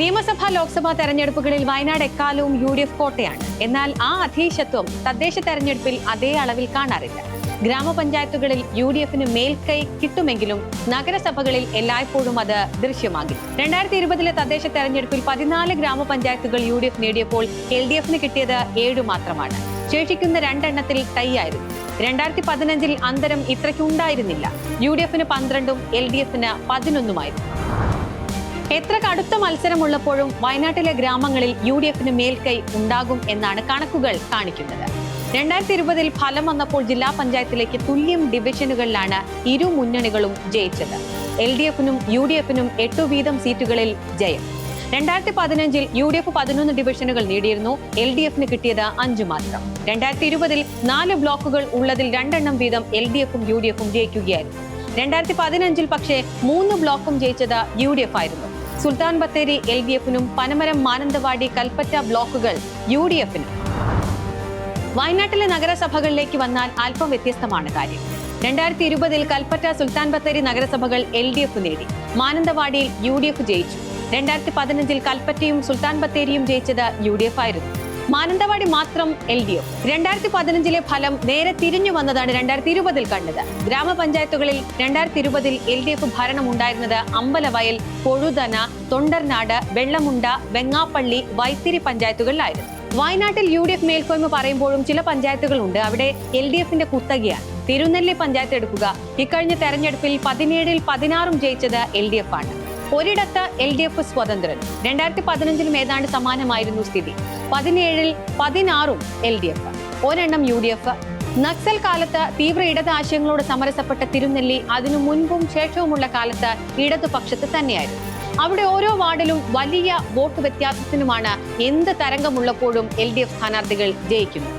നിയമസഭാ ലോക്സഭാ തെരഞ്ഞെടുപ്പുകളിൽ വയനാട് എക്കാലവും യു ഡി എഫ് കോട്ടയാണ്. എന്നാൽ ആ അധീശത്വം തദ്ദേശ തെരഞ്ഞെടുപ്പിൽ അതേ അളവിൽ കാണാറില്ല. ഗ്രാമപഞ്ചായത്തുകളിൽ യു ഡി എഫിന് മേൽക്കൈ കിട്ടുമെങ്കിലും നഗരസഭകളിൽ എല്ലായ്പ്പോഴും അത് ദൃശ്യമാകും രണ്ടായിരത്തി ഇരുപതിലെ തദ്ദേശ തെരഞ്ഞെടുപ്പിൽ പതിനാല് ഗ്രാമപഞ്ചായത്തുകൾ യു ഡി എഫ് നേടിയപ്പോൾ എൽ ഡി എഫിന് കിട്ടിയത് ഏഴ് മാത്രമാണ്. ശേഷിക്കുന്ന രണ്ടെണ്ണത്തിൽ ടൈയായിരുന്നു രണ്ടായിരത്തി പതിനഞ്ചിൽ അന്തരം ഇത്രയ്ക്കുണ്ടായിരുന്നില്ല യു ഡി എഫിന് പന്ത്രണ്ടും എൽ ഡി എഫിന് പതിനൊന്നുമായിരുന്നു. എത്ര കടുത്ത മത്സരമുള്ളപ്പോഴും വയനാട്ടിലെ ഗ്രാമങ്ങളിൽ യു ഡി എഫിന് മേൽക്കൈ ഉണ്ടാകും എന്നാണ് കണക്കുകൾ കാണിക്കുന്നത്. രണ്ടായിരത്തി ഇരുപതിൽ ഫലം വന്നപ്പോൾ ജില്ലാ പഞ്ചായത്തിലേക്ക് തുല്യം ഡിവിഷനുകളിലാണ് ഇരു മുന്നണികളും ജയിച്ചത്. എൽ ഡി എഫിനും യു ഡി എഫിനും എട്ടു വീതം സീറ്റുകളിൽ ജയം. രണ്ടായിരത്തി പതിനഞ്ചിൽ യു ഡി എഫ് പതിനൊന്ന് ഡിവിഷനുകൾ നേടിയിരുന്നു. എൽ ഡി എഫിന് കിട്ടിയത് അഞ്ചു മാത്രം. രണ്ടായിരത്തി ഇരുപതിൽ നാല് ബ്ലോക്കുകൾ ഉള്ളതിൽ രണ്ടെണ്ണം വീതം എൽ ഡി എഫും യു ഡി എഫും ജയിക്കുകയായിരുന്നു. രണ്ടായിരത്തി പതിനഞ്ചിൽ പക്ഷേ മൂന്ന് ബ്ലോക്കും ജയിച്ചത് യു ഡി എഫ് ആയിരുന്നു. സുൽത്താൻ ബത്തേരി എൽ ഡി എഫിനും പനമരം മാനന്തവാടി കൽപ്പറ്റ ബ്ലോക്കുകൾ യു ഡി എഫിനും. വയനാട്ടിലെ നഗരസഭകളിലേക്ക് വന്നാൽ അല്പം വ്യത്യസ്തമാണ് കാര്യം. രണ്ടായിരത്തി ഇരുപതിൽ കൽപ്പറ്റ സുൽത്താൻ ബത്തേരി നഗരസഭകൾ എൽ ഡി എഫ് നേടി. മാനന്തവാടിയിൽ യു ഡി എഫ് ജയിച്ചു. രണ്ടായിരത്തി പതിനഞ്ചിൽ കൽപ്പറ്റയും സുൽത്താൻ ബത്തേരിയും ജയിച്ചത് യു ഡി എഫ് ആയിരുന്നു. മാനന്തവാടി മാത്രം എൽ ഡി എഫ്. രണ്ടായിരത്തി പതിനഞ്ചിലെ ഫലം നേരെ തിരിഞ്ഞു വന്നതാണ് രണ്ടായിരത്തി ഇരുപതിൽ കണ്ടത്. ഗ്രാമപഞ്ചായത്തുകളിൽ രണ്ടായിരത്തി ഇരുപതിൽ എൽ ഡി എഫ് ഭരണം ഉണ്ടായിരുന്നത് അമ്പലവയൽ പൊഴുതന തൊണ്ടർനാട് വെള്ളമുണ്ട വെങ്ങാപ്പള്ളി വൈത്തിരി പഞ്ചായത്തുകളിലായിരുന്നു. വയനാട്ടിൽ യു ഡി എഫ് മേൽക്കോയ്മ പറയുമ്പോഴും ചില പഞ്ചായത്തുകളുണ്ട്. അവിടെ എൽ ഡി എഫിന്റെ കുത്തകയാണ്. തിരുനെല്ലി പഞ്ചായത്ത് എടുക്കുക. ഇക്കഴിഞ്ഞ തെരഞ്ഞെടുപ്പിൽ പതിനേഴിൽ പതിനാറും ജയിച്ചത് എൽ ഡി എഫ് ആണ്. ഒരിടത്ത് എൽ ഡി എഫ് സ്വതന്ത്രൻ. രണ്ടായിരത്തി പതിനഞ്ചിലും ഏതാണ്ട് സമാനമായിരുന്നു സ്ഥിതി. പതിനേഴിൽ പതിനാറും എൽ ഡി എഫ്. ഒരെണ്ണം യു ഡി എഫ്. നക്സൽ കാലത്ത് തീവ്ര ഇടത് ആശയങ്ങളോട് സമരസപ്പെട്ട തിരുനെല്ലി അതിനു മുൻപും ശേഷവുമുള്ള കാലത്ത് ഇടതുപക്ഷത്ത് തന്നെയായിരുന്നു. അവിടെ ഓരോ വാർഡിലും വലിയ വോട്ട് വ്യത്യാസത്തിനുമാണ് എന്ത് തരംഗമുള്ളപ്പോഴും എൽ ഡി എഫ് സ്ഥാനാർത്ഥികൾ ജയിക്കുന്നത്.